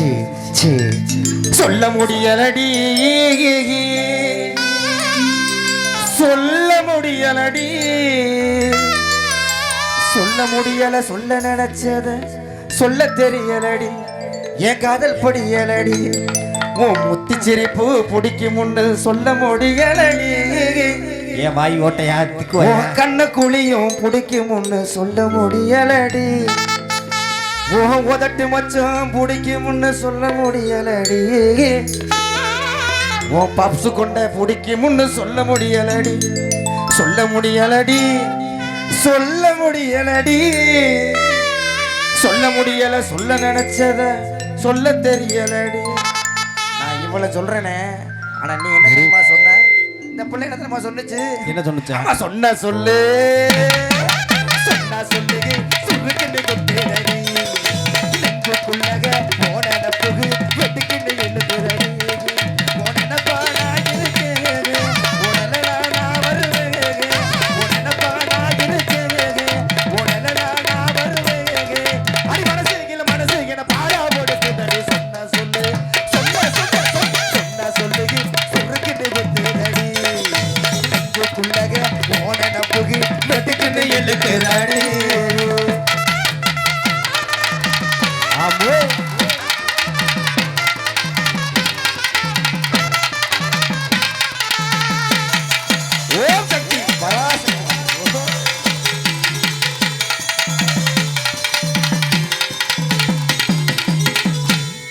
சீ சீ. சொல்ல முடியலடி. சொல்ல முடியலடி. சொல்ல முடியல சொல்ல நினைச்சத சொல்ல தெரியலடி. என் காதல் படியலடி. உன் முத்தி சிரிப்பு பிடிக்கும் முன்னு சொல்ல முடியலடி. ஏன் வாய் ஓட்டையா திக்குவாயா? உன் கண்ண குழியும் பிடிக்கும் முன்னு சொல்ல முடியலடி. உன் உதட்டு மச்சம் பிடிக்கும் முன்னு சொல்ல முடியலடி. உன் பப்ஸ் கொண்ட பிடிக்கும் முன்னு சொல்ல முடியலடி. சொல்ல முடியலடி. சொல்ல முடியலடி. சொல்ல முடியல சொல்ல நினைச்சத சொல்ல தெரியலடி. நான் இவ்வளவு சொல்றேனே ஆனா நீ என்ன தெரியுமா சொன்ன? இந்த பிள்ளை என்ன தெரியுமா சொன்னுச்சு? என்ன சொன்னுச்சா? சொன்ன சொல்லு. சொன்ன சொல்லு சுருக்குன்னு பேரணி அம்மே.